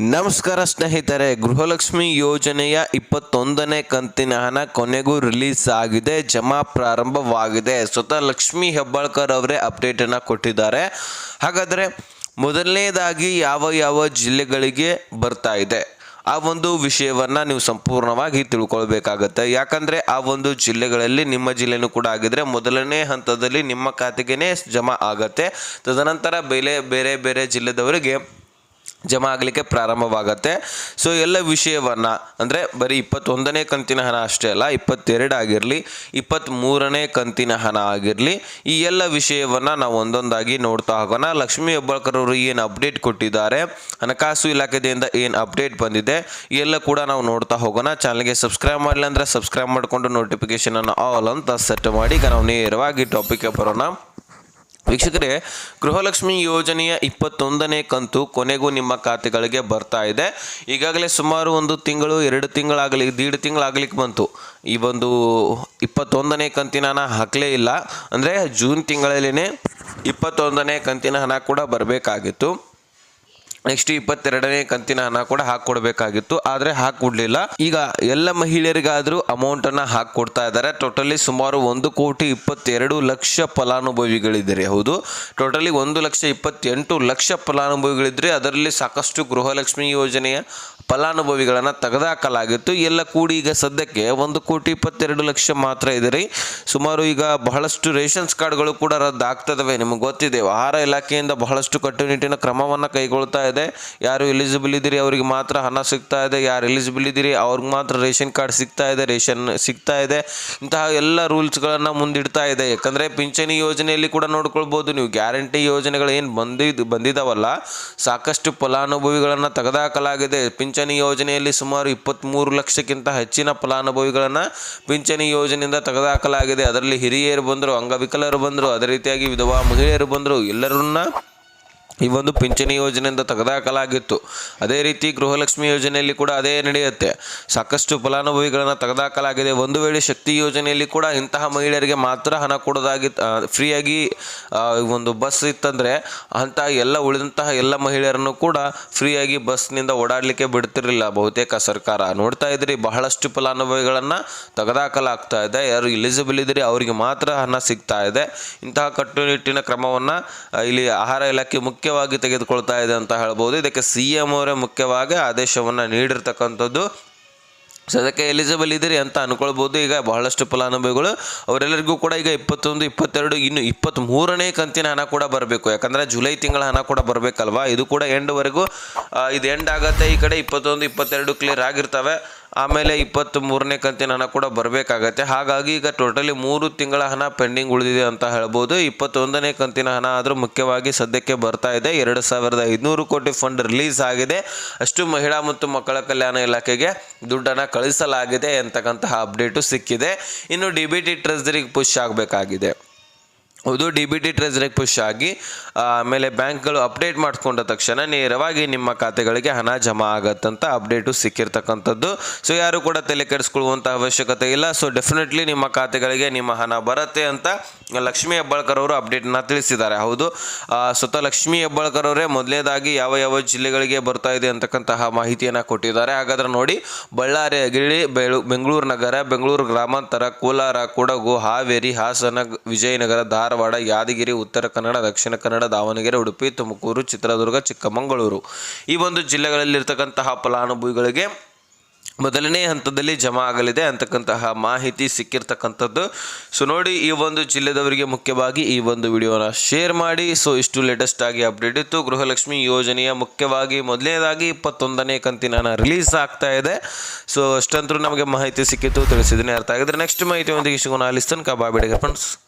ನಮಸ್ಕಾರ ಸ್ನೇಹಿತರೆ, ಗೃಹಲಕ್ಷ್ಮಿ ಯೋಜನೆಯ ಇಪ್ಪತ್ತೊಂದನೇ ಕಂತಿನ ಹಣ ಕೊನೆಗೂ ರಿಲೀಸ್ ಆಗಿದೆ, ಜಮಾ ಪ್ರಾರಂಭವಾಗಿದೆ. ಸ್ವತಃ ಲಕ್ಷ್ಮಿ ಹೆಬ್ಬಾಳ್ಕರ್ ಅವರೇ ಅಪ್ಡೇಟನ್ನು ಕೊಟ್ಟಿದ್ದಾರೆ. ಹಾಗಾದರೆ ಮೊದಲನೇದಾಗಿ ಯಾವ ಯಾವ ಜಿಲ್ಲೆಗಳಿಗೆ ಬರ್ತಾ ಇದೆ? ಆ ಒಂದು ವಿಷಯವನ್ನು ನೀವು ಸಂಪೂರ್ಣವಾಗಿ ತಿಳ್ಕೊಳ್ಬೇಕಾಗತ್ತೆ. ಯಾಕಂದರೆ ಆ ಒಂದು ಜಿಲ್ಲೆಗಳಲ್ಲಿ ನಿಮ್ಮ ಜಿಲ್ಲೆನೂ ಕೂಡ ಆಗಿದ್ರೆ ಮೊದಲನೇ ಹಂತದಲ್ಲಿ ನಿಮ್ಮ ಖಾತೆಗೇ ಜಮಾ ಆಗತ್ತೆ. ತದನಂತರ ಬೇರೆ ಬೇರೆ ಬೇರೆ ಜಿಲ್ಲೆದವರಿಗೆ ಜಮಾ ಆಗಲಿಕ್ಕೆ ಪ್ರಾರಂಭವಾಗತ್ತೆ. ಸೊ ಎಲ್ಲ ವಿಷಯವನ್ನು, ಅಂದರೆ ಬರೀ ಇಪ್ಪತ್ತೊಂದನೇ ಕಂತಿನ ಹಣ ಅಷ್ಟೇ ಅಲ್ಲ, ಇಪ್ಪತ್ತೆರಡು ಆಗಿರಲಿ ಇಪ್ಪತ್ತ್ಮೂರನೇ ಕಂತಿನ ಹಣ ಆಗಿರಲಿ, ಈ ಎಲ್ಲ ವಿಷಯವನ್ನು ನಾವು ಒಂದೊಂದಾಗಿ ನೋಡ್ತಾ ಹೋಗೋಣ. ಲಕ್ಷ್ಮೀ ಹೆಬ್ಬಾಳ್ಕರ್ ಅವರು ಏನು ಅಪ್ಡೇಟ್ ಕೊಟ್ಟಿದ್ದಾರೆ, ಹಣಕಾಸು ಇಲಾಖೆಯಿಂದ ಏನು ಅಪ್ಡೇಟ್ ಬಂದಿದೆ, ಎಲ್ಲ ಕೂಡ ನಾವು ನೋಡ್ತಾ ಹೋಗೋಣ. ಚಾನಲ್ಗೆ ಸಬ್ಸ್ಕ್ರೈಬ್ ಮಾಡಲಿಲ್ಲ ಅಂದರೆ ಸಬ್ಸ್ಕ್ರೈಬ್ ಮಾಡಿಕೊಂಡು ನೋಟಿಫಿಕೇಷನನ್ನು ಆಲ್ ಅಂತ ಸೆಟ್ ಮಾಡಿ ಈಗ ನಾವು ನೇರವಾಗಿ ಟಾಪಿಕ್ಗೆ ಬರೋಣ. ವೀಕ್ಷಕರೇ, ಗೃಹಲಕ್ಷ್ಮಿ ಯೋಜನೆಯ ಇಪ್ಪತ್ತೊಂದನೇ ಕಂತು ಕೊನೆಗೂ ನಿಮ್ಮ ಖಾತೆಗಳಿಗೆ ಬರ್ತಾ ಇದೆ. ಈಗಾಗಲೇ ಸುಮಾರು ಒಂದು ತಿಂಗಳು, ಎರಡು ತಿಂಗಳಾಗಲಿ, ದೀಡ್ ತಿಂಗಳಾಗಲಿಕ್ಕೆ ಬಂತು. ಈ ಒಂದು ಇಪ್ಪತ್ತೊಂದನೇ ಕಂತಿನ ಹಣ ಹಾಕಲೇ ಇಲ್ಲ. ಅಂದರೆ ಜೂನ್ ತಿಂಗಳಲ್ಲಿನೇ ಇಪ್ಪತ್ತೊಂದನೇ ಕಂತಿನ ಹಣ ಕೂಡ ಬರಬೇಕಾಗಿತ್ತು. ನೆಕ್ಸ್ಟ್ ಇಪ್ಪತ್ತೆರಡನೇ ಕಂತಿನ ಹಣ ಕೂಡ ಹಾಕೊಡ್ಬೇಕಾಗಿತ್ತು ಆದರೆ ಹಾಕೊಡ್ಲಿಲ್ಲ ಈಗ ಎಲ್ಲ ಮಹಿಳೆಯರಿಗಾದರೂ ಅನ್ನ ಹಾಕೊಡ್ತಾ ಇದ್ದಾರೆ. ಟೋಟಲಿ ಸುಮಾರು ಒಂದು ಕೋಟಿ ಇಪ್ಪತ್ತೆರಡು ಲಕ್ಷ ಫಲಾನುಭವಿಗಳಿದ್ದಾರೆ. ಹೌದು ಟೋಟಲಿ ಒಂದು ಲಕ್ಷ ಇಪ್ಪತ್ತೆಂಟು ಲಕ್ಷ ಫಲಾನುಭವಿಗಳಿದ್ರೆ. ಅದರಲ್ಲಿ ಸಾಕಷ್ಟು ಗೃಹಲಕ್ಷ್ಮಿ ಯೋಜನೆಯ ಫಲಾನುಭವಿಗಳನ್ನು ತೆಗೆದುಹಾಕಲಾಗಿತ್ತು ಎಲ್ಲ ಕೂಡಿ ಈಗ ಸದ್ಯಕ್ಕೆ ಒಂದು ಕೋಟಿ ಇಪ್ಪತ್ತೆರಡು ಲಕ್ಷ ಮಾತ್ರ ಇದೆ ರೀ. ಸುಮಾರು ಈಗ ಬಹಳಷ್ಟು ರೇಷನ್ಸ್ ಕಾರ್ಡ್ಗಳು ಕೂಡ ರದ್ದಾಗ್ತದವೆ. ನಿಮಗೆ ಗೊತ್ತಿದೆ, ಆಹಾರ ಇಲಾಖೆಯಿಂದ ಬಹಳಷ್ಟು ಕಟ್ಟುನಿಟ್ಟಿನ ಕ್ರಮವನ್ನು ಕೈಗೊಳ್ತಾ ಇದೆ. ಯಾರು ಎಲಿಜಿಬಲ್ ಇದ್ದೀರಿ ಅವರಿಗೆ ಮಾತ್ರ ಹಣ ಸಿಗ್ತಾ ಇದೆ. ಯಾರು ಎಲಿಜಿಬಲ್ ಇದ್ದೀರಿ ಅವ್ರಿಗೆ ಮಾತ್ರ ರೇಷನ್ ಕಾರ್ಡ್ ಸಿಗ್ತಾ ಇದೆ, ರೇಷನ್ ಸಿಗ್ತಾ ಇದೆ. ಇಂತಹ ಎಲ್ಲ ರೂಲ್ಸ್ಗಳನ್ನು ಮುಂದಿಡ್ತಾ ಇದೆ. ಯಾಕಂದರೆ ಪಿಂಚಣಿ ಯೋಜನೆಯಲ್ಲಿ ಕೂಡ ನೋಡ್ಕೊಳ್ಬೋದು ನೀವು. ಗ್ಯಾರಂಟಿ ಯೋಜನೆಗಳು ಏನು ಬಂದಿದ್ದು ಬಂದಿದ್ದಾವಲ್ಲ ಸಾಕಷ್ಟು ಫಲಾನುಭವಿಗಳನ್ನು ತೆಗೆದುಹಾಕಲಾಗಿದೆ ಪಿಂಚಣಿ ಯೋಜನೆಯಲ್ಲಿ ಸುಮಾರು ಇಪ್ಪತ್ತ್ಮೂರು ಲಕ್ಷಕ್ಕಿಂತ ಹೆಚ್ಚಿನ ಫಲಾನುಭವಿಗಳನ್ನು ಪಿಂಚಣಿ ಯೋಜನೆಯಿಂದ ತೆಗೆದುಹಾಕಲಾಗಿದೆ. ಅದರಲ್ಲಿ ಹಿರಿಯರು ಬಂದರು, ಅಂಗವಿಕಲರು ಬಂದರು, ಅದೇ ರೀತಿಯಾಗಿ ವಿಧವಾ ಮಹಿಳೆಯರು ಬಂದರು, ಎಲ್ಲರನ್ನ ಈ ಒಂದು ಪಿಂಚಣಿ ಯೋಜನೆಯಿಂದ ತೆಗೆದುಹಾಕಲಾಗಿತ್ತು ಅದೇ ರೀತಿ ಗೃಹಲಕ್ಷ್ಮಿ ಯೋಜನೆಯಲ್ಲಿ ಕೂಡ ಅದೇ ನಡೆಯುತ್ತೆ. ಸಾಕಷ್ಟು ಫಲಾನುಭವಿಗಳನ್ನು ತೆಗೆದಾಕಲಾಗಿದೆ. ಒಂದು ವೇಳೆ ಶಕ್ತಿ ಯೋಜನೆಯಲ್ಲಿ ಕೂಡ ಇಂತಹ ಮಹಿಳೆಯರಿಗೆ ಮಾತ್ರ ಹಣ ಕೊಡೋದಾಗಿ ಫ್ರೀಯಾಗಿ ಒಂದು ಬಸ್ ಇತ್ತಂದರೆ ಅಂತಹ ಎಲ್ಲ ಉಳಿದಂತಹ ಎಲ್ಲ ಮಹಿಳೆಯರನ್ನು ಕೂಡ ಫ್ರೀಯಾಗಿ ಬಸ್ನಿಂದ ಓಡಾಡಲಿಕ್ಕೆ ಬಿಡ್ತಿರಲಿಲ್ಲ ಬಹುತೇಕ ಸರ್ಕಾರ. ನೋಡ್ತಾ ಇದ್ರಿ, ಬಹಳಷ್ಟು ಫಲಾನುಭವಿಗಳನ್ನು ತೆಗೆದಾಕಲಾಗ್ತಾ ಇದೆ. ಯಾರು ಎಲಿಜಿಬಲ್ ಇದ್ರಿ ಅವರಿಗೆ ಮಾತ್ರ ಹಣ ಸಿಗ್ತಾ ಇದೆ. ಇಂತಹ ಕಟ್ಟುನಿಟ್ಟಿನ ಕ್ರಮವನ್ನು ಇಲ್ಲಿ ಆಹಾರ ಇಲಾಖೆ ಮುಖ್ಯವಾಗಿ ತೆಗೆದುಕೊಳ್ತಾ ಇದೆ ಅಂತ ಹೇಳ್ಬೋದು. ಇದಕ್ಕೆ ಸಿ ಎಂ ಅವರೇ ಮುಖ್ಯವಾಗಿ ಆದೇಶವನ್ನು ನೀಡಿರ್ತಕ್ಕಂಥದ್ದು. ಸದ್ಯಕ್ಕೆ ಎಲಿಜಿಬಲ್ ಇದ್ದೀರಿ ಅಂತ ಅನ್ಕೊಳ್ಬೋದು. ಈಗ ಬಹಳಷ್ಟು ಫಲಾನುಭವಿಗಳು, ಅವರೆಲ್ಲರಿಗೂ ಕೂಡ ಈಗ ಇಪ್ಪತ್ತೊಂದು, ಇಪ್ಪತ್ತೆರಡು, ಇನ್ನು ಇಪ್ಪತ್ತ್ಮೂರನೇ ಕಂತಿನ ಹಣ ಕೂಡ ಬರಬೇಕು. ಯಾಕಂದರೆ ಜುಲೈ ತಿಂಗಳ ಹಣ ಕೂಡ ಬರಬೇಕಲ್ವಾ? ಇದು ಕೂಡ ಎಂಡ್ವರೆಗೂ ಇದು ಎಂಡ್ ಆಗುತ್ತೆ. ಈ ಕಡೆ ಇಪ್ಪತ್ತೊಂದು, ಇಪ್ಪತ್ತೆರಡು ಕ್ಲಿಯರ್ ಆಗಿರ್ತವೆ. ಆಮೇಲೆ ಇಪ್ಪತ್ತ್ ಮೂರನೇ ಕಂತಿನ ಹಣ ಕೂಡ ಬರಬೇಕಾಗತ್ತೆ. ಹಾಗಾಗಿ ಈಗ ಟೋಟಲಿ ಮೂರು ತಿಂಗಳ ಹಣ ಪೆಂಡಿಂಗ್ ಉಳಿದಿದೆ ಅಂತ ಹೇಳ್ಬೋದು. ಇಪ್ಪತ್ತೊಂದನೇ ಕಂತಿನ ಹಣ ಆದರೂ ಮುಖ್ಯವಾಗಿ ಸದ್ಯಕ್ಕೆ ಬರ್ತಾ ಇದೆ. ಎರಡು ಸಾವಿರದ ಐದುನೂರು ಕೋಟಿ ಫಂಡ್ ರಿಲೀಸ್ ಆಗಿದೆ. ಅಷ್ಟು ಮಹಿಳಾ ಮತ್ತು ಮಕ್ಕಳ ಕಲ್ಯಾಣ ಇಲಾಖೆಗೆ ದುಡ್ಡನ್ನು ಕಳಿಸಲಾಗಿದೆ ಅಂತಕ್ಕಂತಹ ಅಪ್ಡೇಟು ಸಿಕ್ಕಿದೆ. ಇನ್ನು ಡಿ ಬಿ ಟಿ ಟ್ರೆಸರಿಗೆ ಪುಷ್ ಆಗಬೇಕಾಗಿದೆ. ಹೌದು ಡಿ ಬಿ ಟಿ ಟ್ರೆಸರಿಗೆ ಪುಷ್ ಆಗಿ ಆಮೇಲೆ ಬ್ಯಾಂಕ್ಗಳು ಅಪ್ಡೇಟ್ ಮಾಡಿಕೊಂಡ ತಕ್ಷಣ ನೇರವಾಗಿ ನಿಮ್ಮ ಖಾತೆಗಳಿಗೆ ಹಣ ಜಮಾ ಆಗತ್ತಂತ ಅಪ್ಡೇಟು ಸಿಕ್ಕಿರ್ತಕ್ಕಂಥದ್ದು. ಸೊ ಯಾರು ಕೂಡ ತಲೆ ಕೆಡಿಸ್ಕೊಳ್ಳುವಂಥ ಅವಶ್ಯಕತೆ ಇಲ್ಲ. ಸೊ ಡೆಫಿನೆಟ್ಲಿ ನಿಮ್ಮ ಖಾತೆಗಳಿಗೆ ನಿಮ್ಮ ಹಣ ಬರುತ್ತೆ ಅಂತ ಲಕ್ಷ್ಮೀ ಹೆಬ್ಬಾಳ್ಕರ್ ಅವರು ಅಪ್ಡೇಟ್ನ ತಿಳಿಸಿದ್ದಾರೆ. ಹೌದು ಸ್ವತಃ ಲಕ್ಷ್ಮೀ ಹೆಬ್ಬಾಳ್ಕರ್ ಅವರೇ ಮೊದಲನೇದಾಗಿ ಯಾವ ಯಾವ ಜಿಲ್ಲೆಗಳಿಗೆ ಬರ್ತಾ ಇದೆ ಅಂತಕ್ಕಂತಹ ಮಾಹಿತಿಯನ್ನು ಕೊಟ್ಟಿದ್ದಾರೆ. ಹಾಗಾದ್ರೆ ನೋಡಿ, ಬಳ್ಳಾರಿ ಗಿಳಿ ಬೆಳು, ಬೆಂಗಳೂರು ನಗರ, ಬೆಂಗಳೂರು ಗ್ರಾಮಾಂತರ, ಕೋಲಾರ, ಕೊಡಗು, ಹಾವೇರಿ, ಹಾಸನ, ವಿಜಯನಗರ, ಧಾರವಾಡ ಯಾದಗಿರಿ, ಉತ್ತರ ಕನ್ನಡ, ದಕ್ಷಿಣ ಕನ್ನಡ, ದಾವಣಗೆರೆ, ಉಡುಪಿ, ತುಮಕೂರು, ಚಿತ್ರದುರ್ಗ, ಚಿಕ್ಕಮಗಳೂರು. ಈ ಒಂದು ಜಿಲ್ಲೆಗಳಲ್ಲಿರ್ತಕ್ಕಂತಹ ಫಲಾನುಭವಿಗಳಿಗೆ ಮೊದಲನೇ ಹಂತದಲ್ಲಿ ಜಮಾ ಆಗಲಿದೆ. ಅಂತಕ್ಕಂತಹ ಮಾಹಿತಿ ಸಿಕ್ಕಿರ್ತಕ್ಕಂಥದ್ದು. ಸೊ ನೋಡಿ ಈ ಒಂದು ಜಿಲ್ಲೆದವರಿಗೆ ಮುಖ್ಯವಾಗಿ ಈ ಒಂದು ವಿಡಿಯೋನ ಶೇರ್ ಮಾಡಿ. ಸೊ ಇಷ್ಟು ಲೇಟೆಸ್ಟ್ ಆಗಿ ಅಪ್ಡೇಟ್ ಇತ್ತು. ಗೃಹಲಕ್ಷ್ಮಿ ಯೋಜನೆಯ ಮುಖ್ಯವಾಗಿ ಮೊದಲನೇದಾಗಿ ಇಪ್ಪತ್ತೊಂದನೇ ಕಂತಿನ ರಿಲೀಸ್ ಆಗ್ತಾ ಇದೆ. ಸೊ ಅಷ್ಟಂತರೂ ನಮಗೆ ಮಾಹಿತಿ ಸಿಕ್ಕಿತ್ತು ತಿಳಿಸಿದ್ದೀನಿ ಅರ್ಥ ಆಗಿದ್ರೆ ನೆಕ್ಸ್ಟ್ ಮಾಹಿತಿ ಒಂದಿಗೆ ಸಿಗೋಣ. ಅಲ್ಲಿ ಕಬಾಬಿಡಿಗೆ ಬಾಬಿಡಿಗೆ ಫ್ರೆಂಡ್ಸ್